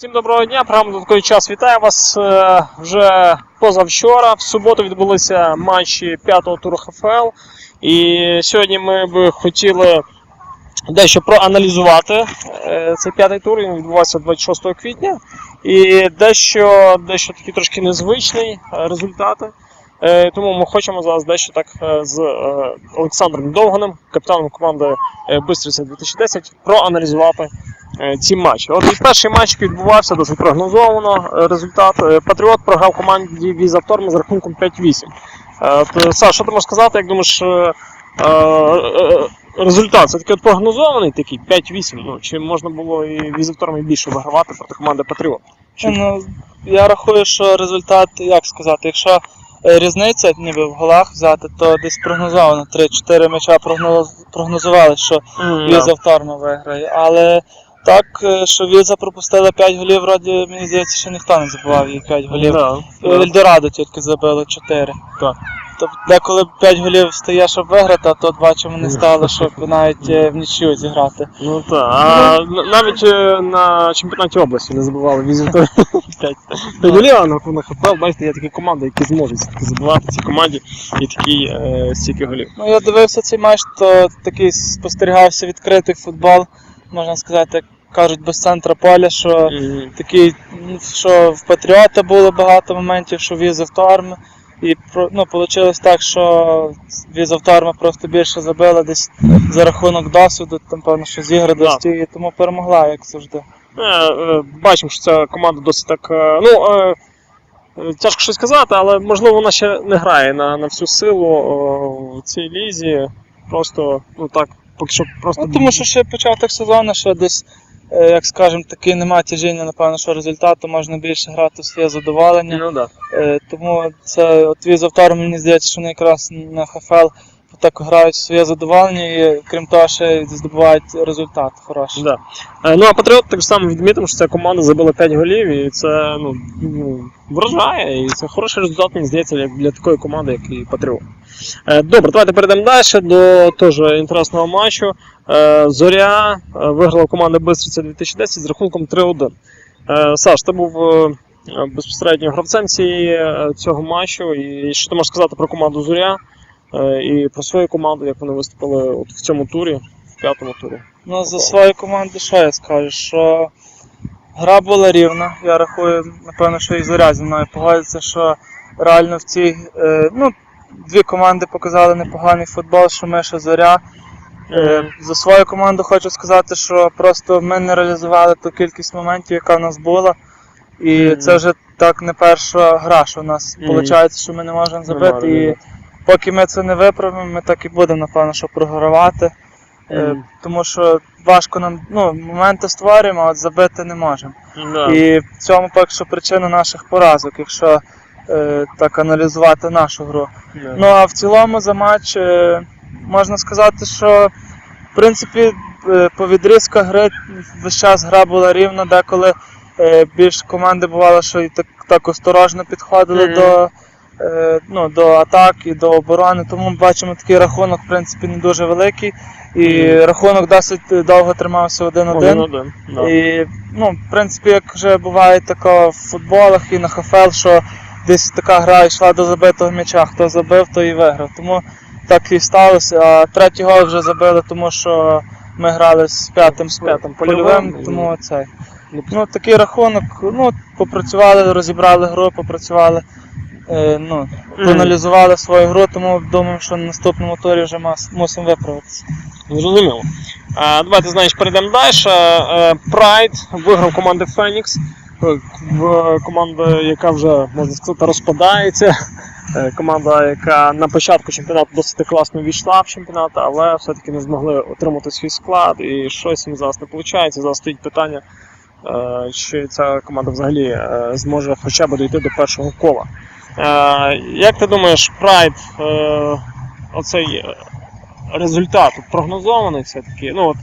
Всім доброго дня, програма «Додатковий час вітає вас. Е, Вже позавчора, в суботу відбулися матчі п'ятого туру ХФЛ. І сьогодні ми б хотіли дещо проаналізувати е, цей п'ятий тур. Він відбувався 26 квітня. І дещо, дещо такі трошки незвичні е, результати. Тому ми хочемо зараз дещо так з Олександром Довганим, капітаном команди Бистриця 2010, проаналізувати ці матчі. От і перший матч відбувався досить прогнозовано. е, Результат Е, Патріот програв команді Візавторм з рахунком 5-8. Е, Саш, що ти можеш сказати, як думаєш, е, е, е, результат все-таки от прогнозований такий 5-8. Ну, чи можна було і Візавторм і більше вигравати проти команди Патріот? Чи- Ну, я рахую, що результат, як сказати, якщо е, різниця ніби в голах взяти, то десь прогнозовано 3-4 м'яча прогнозували, що М, Віза вторно виграє. Але так, е, що Віза пропустила 5 голів, вроді, мені здається, що ніхто не забував їй 5 голів. Да, Е, да. Ельдорадо тільки забило 4. Так. Тобто деколи 5 голів стає, щоб виграти, а тут бачимо не стало, щоб навіть е, в нічию зіграти. Ну так. А навіть на чемпіонаті області не забували візитори 5 голів, а на на ХПЛ, бачите, є такі команди, які зможуть забивати цій команді і такі стільки голів. Ну, я дивився цей матч, то такий спостерігався відкритий футбол, можна сказати, як кажуть, без центра поля, що такий, ну, що в Патріота було багато моментів, що віз Торм. І ну, вийшло так, що віз Торма просто більше забила десь за рахунок досвіду, там певно, що зіграності, і тому перемогла, як завжди. Е, е, Бачимо, що ця команда досить так. е, Ну, тяжко щось сказати, але можливо вона ще не грає на, на всю силу в цій лізі. Просто, ну так, поки що просто. Ну, тому що ще початок сезону, що десь, е, як скажемо, таки немає тяжіння, напевно, що результату можна більше грати в своє задоволення. Ну, да. Е, Тому це от візавтор, мені здається, що вони якраз на ХФЛ так грають в своє задоволення і крім того, ще здобувають результат хороший. Да. Е, Ну а Патріот так само відмітив, що ця команда забила 5 голів, і це ну, ну, вражає, і це хороший результат, мені здається, як для такої команди, як і Патріот. Е, Добре, давайте перейдемо далі до теж інтересного матчу. Е, Зоря виграла команда Бистриця 2010 з рахунком 3-1. Е, Саш, ти був безпосередньо гравцем цього матчу, і що ти можеш сказати про команду Зоря і про свою команду, як вони виступили от в цьому турі, в п'ятому турі? Ну, за свою команду, що я скажу, що гра була рівна. Я рахую, напевно, що і зоря зі мною погодиться, що реально в цій. е, ну, дві команди показали непоганий футбол, що ми, що зоря. Е, За свою команду хочу сказати, що просто ми не реалізували ту кількість моментів, яка в нас була. І Мгм. це вже так не перша гра, що в нас Мгм. виходить, що ми не можемо забити. І забити. Поки ми це не виправимо, ми так і будемо, напевно, що програвати. Мгм. Тому що важко нам ну, моменти створюємо, а от забити не можемо. Да. І в цьому поки що причина наших поразок, якщо е, так аналізувати нашу гру. Да. Ну а в цілому за матч е, можна сказати, що в принципі е, по відрізках гри весь час гра була рівна, деколи е, більш команди бувало, що і так, так осторожно підходили Мгм. до, ну, до атак і до оборони. Тому ми бачимо такий рахунок, в принципі, не дуже великий. І Мгм. рахунок досить довго тримався 1-1. Один-один, да. І, ну, в принципі, як вже буває тако в футболах і на ХФЛ, що десь така гра йшла до забитого м'яча, хто забив, то і виграв. Тому так і сталося. А третій гол вже забили, тому що ми грали з п'ятим, з п'ятим польовим, тому цей. Ну, такий рахунок, ну, попрацювали, розібрали гру, попрацювали, е, ну, проаналізували свою гру, тому думаю, що на наступному турі вже мас- мусимо виправитися. Зрозуміло. Давайте, знаєш, перейдемо далі. Прайд виграв команди Фенікс. Е, в- Команда, яка вже, можна сказати, розпадається. Е, Команда, яка на початку чемпіонату досить класно війшла в чемпіонат, але все-таки не змогли отримати свій склад і щось їм зараз не виходить. Зараз стоїть питання, е, чи ця команда взагалі е, зможе хоча б дійти до першого кола. Е, Як ти думаєш, Прайд, е, оцей е, результат прогнозований все-таки. Ну, от,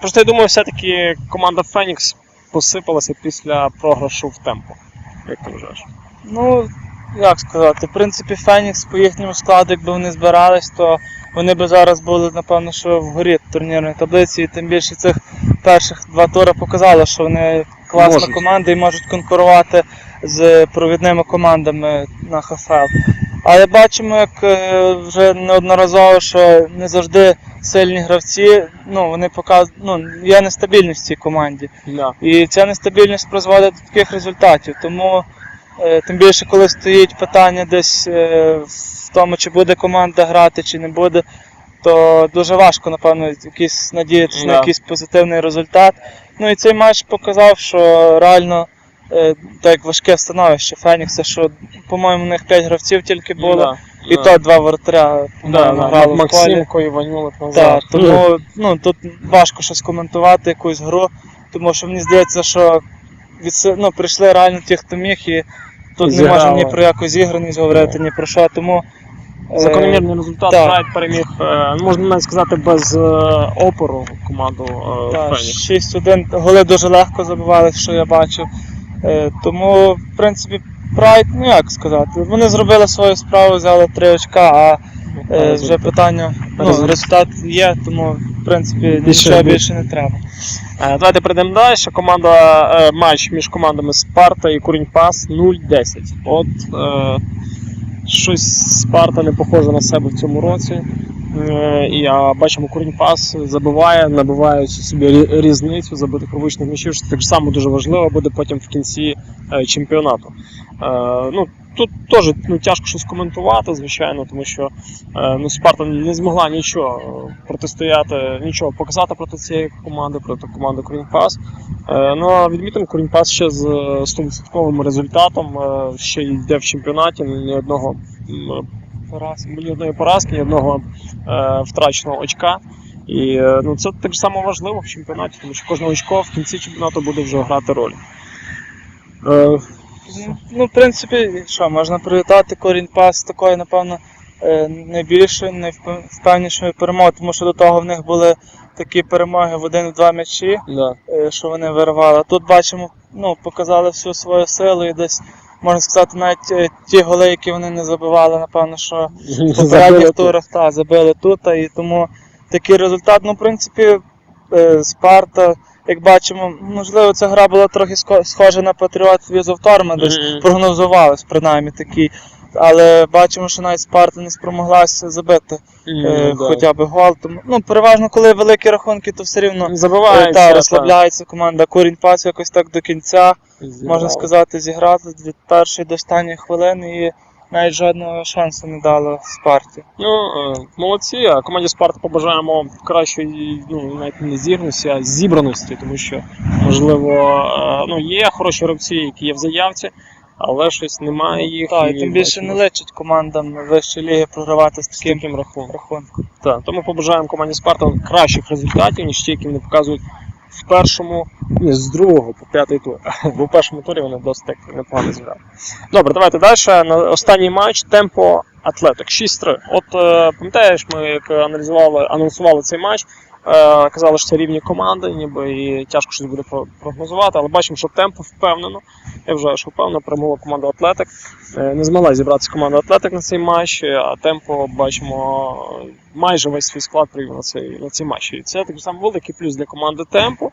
просто я думаю, все-таки команда Фенікс посипалася після програшу в темпо. Як ти вважаєш? Ну, як сказати, в принципі, Фенікс по їхньому складу, якби вони збирались, то вони би зараз були, напевно, що вгорі турнірної таблиці, і тим більше цих перших два тури показало, що вони класна Можуть. команда і можуть конкурувати з провідними командами на ХФЛ. Але бачимо, як е, вже неодноразово, що не завжди сильні гравці, ну вони показують, ну є нестабільність в цій команді. Да. І ця нестабільність призводить до таких результатів. Тому е, тим більше, коли стоїть питання десь е, в тому, чи буде команда грати, чи не буде, то дуже важко, напевно, якийсь надіятися на якийсь позитивний результат. Ну і цей матч показав, що реально е, так важке становище Фенікса, що, по-моєму, у них 5 гравців тільки було, Да. і Да. то два воротаря Да, да, грали в полі. Максимко, Іванюлик Так, назад. тому ну, тут важко щось коментувати, якусь гру, тому що мені здається, що від, ну, прийшли реально ті, хто міг, і тут не Зіграли. можна ні про яку зіграність говорити, ні про що. Тому Закономірний результат. так. Прайд переміг, е, можна навіть сказати, без е, опору команду е, Фенікс. 6-1 голи дуже легко забивали, що я бачив. Е, тому, в принципі, Прайд, ну як сказати, вони зробили свою справу, взяли 3 очка, а е, вже питання, ну, Результат. є, тому, в принципі, нічого більше не треба. Е, Давайте перейдемо далі. Команда, е, матч між командами Спарта і Курінь Пас 0-10. От е, щось Спарта не похоже на себе в цьому році. Е, і а, бачимо, Курінь Пас забиває, набиває собі рі- різницю забитих рубичних м'ячів, що так само дуже важливо буде потім в кінці е, чемпіонату. Е, ну, тут теж ну, тяжко щось коментувати, звичайно, тому що е, ну, Спарта не змогла нічого е, протистояти, нічого показати проти цієї команди, проти команди Корінпас. Е, ну а відмітимо, Корінпас ще з е, 100% результатом, ще йде в чемпіонаті, ні одного поразки, ні одної поразки, ні одного втраченого очка. І ну, це так само важливо в чемпіонаті, тому що кожне очко в кінці чемпіонату буде вже грати роль. Е, Ну, в принципі, що, можна привітати корінь пас з такою, напевно, е, найбільшою, найвпевнішою перемогою, тому що до того в них були такі перемоги в один-два м'ячі, да. е, що вони виривали. А тут бачимо, ну, показали всю свою силу і десь, можна сказати, навіть е, ті голи, які вони не забивали, напевно, що в попередніх турах та, забили тут, і тому такий результат. Ну, в принципі, Спарта, як бачимо, можливо, ця гра була трохи схожа на Патріот Візов Торма, десь Мгм. прогнозувалось, принаймні такий. Але бачимо, що навіть Спарта не спромоглася забити е, да. хоча б гол. Тому, ну, переважно, коли великі рахунки, то все рівно е, Забивається. та, розслабляється команда. Корінь пас якось так до кінця, Зіграв. можна сказати, зіграти від першої до останньої хвилини і навіть жодного шансу не дало Спарті. Ну, е, молодці, а команді Спарта побажаємо кращої, ну, навіть не зірності, а зібраності, тому що, можливо, е, ну, є хороші гравці, які є в заявці, але щось немає їх. Так, і тим більше не личить командам вищої ліги програвати з з таким таким рахунком. рахунком. Так, тому побажаємо команді Спарта кращих результатів, ніж ті, які вони показують в першому, ні, з другого по п'ятий тур. Бо в першому турі вони досить так непогано зіграли. Добре, давайте далі. На останній матч Темпо Атлетик 6-3. От е, пам'ятаєш, ми як аналізували, анонсували цей матч. Е, казали, що це рівні команди, ніби і тяжко щось буде прогнозувати, але бачимо, що темпо впевнено. Я вважаю, що впевнено перемогла команда Атлетик. Е, Не змогла зібратися команда Атлетик на цей матч, е, а темпо бачимо майже весь свій склад привів на цей, на цей матч. І це так само великий плюс для команди Темпо,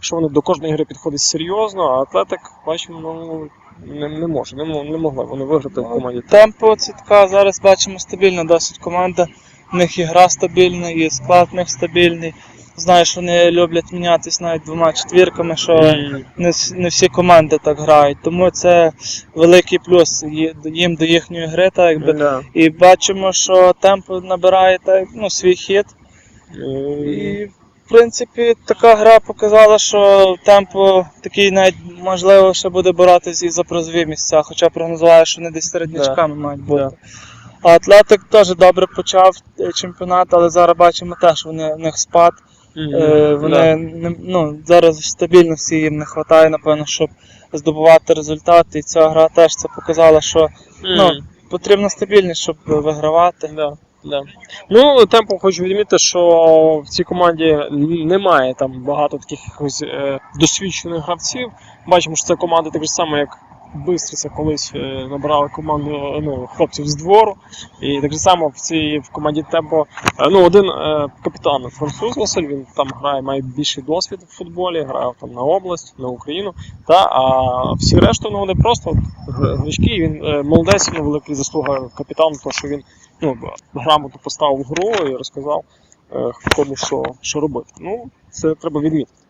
що вони до кожної гри підходять серйозно, а Атлетик, бачимо, ну, не, не може, не, не могли вони виграти в команді. Темпо це така зараз бачимо стабільна досить команда. В них і гра стабільна, і склад в них стабільний. Знаєш, вони люблять мінятись навіть двома четвірками, що не, не всі команди так грають. Тому це великий плюс їм до їхньої гри. Так, якби. да. І бачимо, що темпо набирає так, ну, свій хід. І, І, в принципі, така гра показала, що темпо такий навіть можливо ще буде боротися і за призові місця, хоча прогнозували, що вони десь середнячками мають бути. Да. А Атлетик теж добре почав е, чемпіонат, але зараз бачимо теж, вони в них спад. Мгм, Е, вони да. не, ну, зараз стабільності їм не вистачає, напевно, щоб здобувати результати. І ця гра теж це показала, що ну, потрібна стабільність, щоб вигравати. Да, да. Ну, темпо хочу відмітити, що в цій команді немає там багато таких якихось е, досвідчених гравців. Бачимо, що це команда так само, як Бистриця колись е, набирали команду ну, хлопців з двору. І так само в цій в команді Темпо е, ну, один е, капітан француз Василь, він там грає, має більший досвід в футболі, грає там на область, на Україну. Та, а всі решту ну, вони просто гр- грачки. Він молодець, ну, великий заслуга капітану, тому що він ну, грамотно поставив гру і розказав кому що, що робити. Ну, це треба відмітити.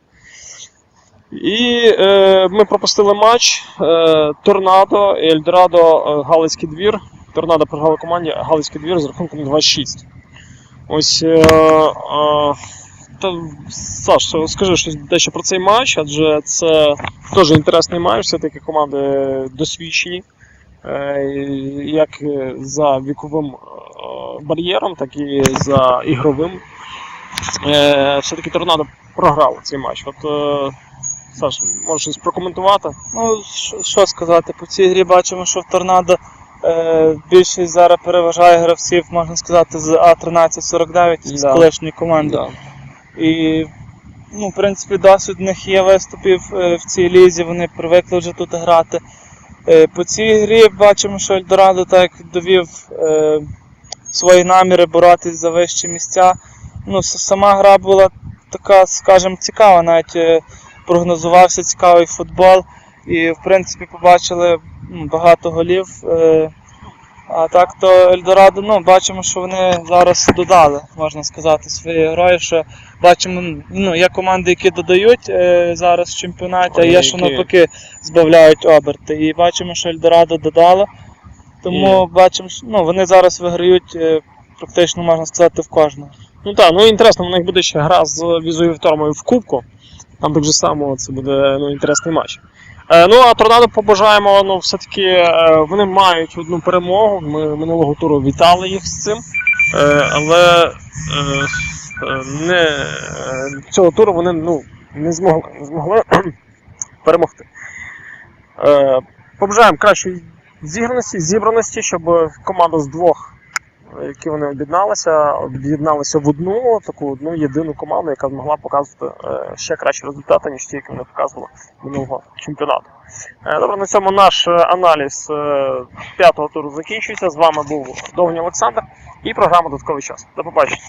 І е, ми пропустили матч е, Торнадо і Ельдорадо е, Галицький двір. Торнадо програли команді Галицький двір з рахунком 2-6. Ось. Е, е, та, Саш, скажи щось дещо про цей матч, адже це теж інтересний матч, все-таки команди досвідчені. Е, як за віковим е, бар'єром, так і за ігровим. Все-таки Торнадо програло цей матч. От, Саш, можеш щось прокоментувати? Ну, що- сказати, по цій грі бачимо, що в торнадо е, більшість зараз переважає гравців, можна сказати, з А1349 з Да. колишньої команди. І, ну, в принципі, досвід в них є виступів е, в цій лізі, вони привикли вже тут грати. Е, По цій грі бачимо, що Ельдорадо так довів е, свої наміри боротись за вищі місця. Ну, сама гра була така, скажімо, цікава, навіть е, прогнозувався цікавий футбол. І, в принципі, побачили ну, багато голів. Е, а так то Ельдорадо, ну, бачимо, що вони зараз додали, можна сказати, своєю грою. Що бачимо, ну, є команди, які додають е, зараз в чемпіонаті, а є, що навпаки збавляють оберти. І бачимо, що Ельдорадо додало. Тому бачимо, що ну, вони зараз виграють е, практично, можна сказати, в кожного. Ну так, ну інтересно, у них буде ще гра з візою Вітормою в Кубку. Там так же само це буде ну, інтересний матч. Е, ну а торнадо побажаємо, ну все-таки е, вони мають одну перемогу. Ми минулого туру вітали їх з цим. Е, але не, цього туру вони ну, не змогли, не змогли перемогти. Побажаємо кращої зіграності, зібраності, щоб команда з двох які вони об'єдналися, об'єдналися в одну таку одну єдину команду, яка змогла показувати е, ще кращі результати, ніж ті, які вони показували минулого чемпіонату. Е, Добре, на цьому наш е, аналіз п'ятого туру закінчується. З вами був Довгий Олександр і програма Додатковий час. До побачення.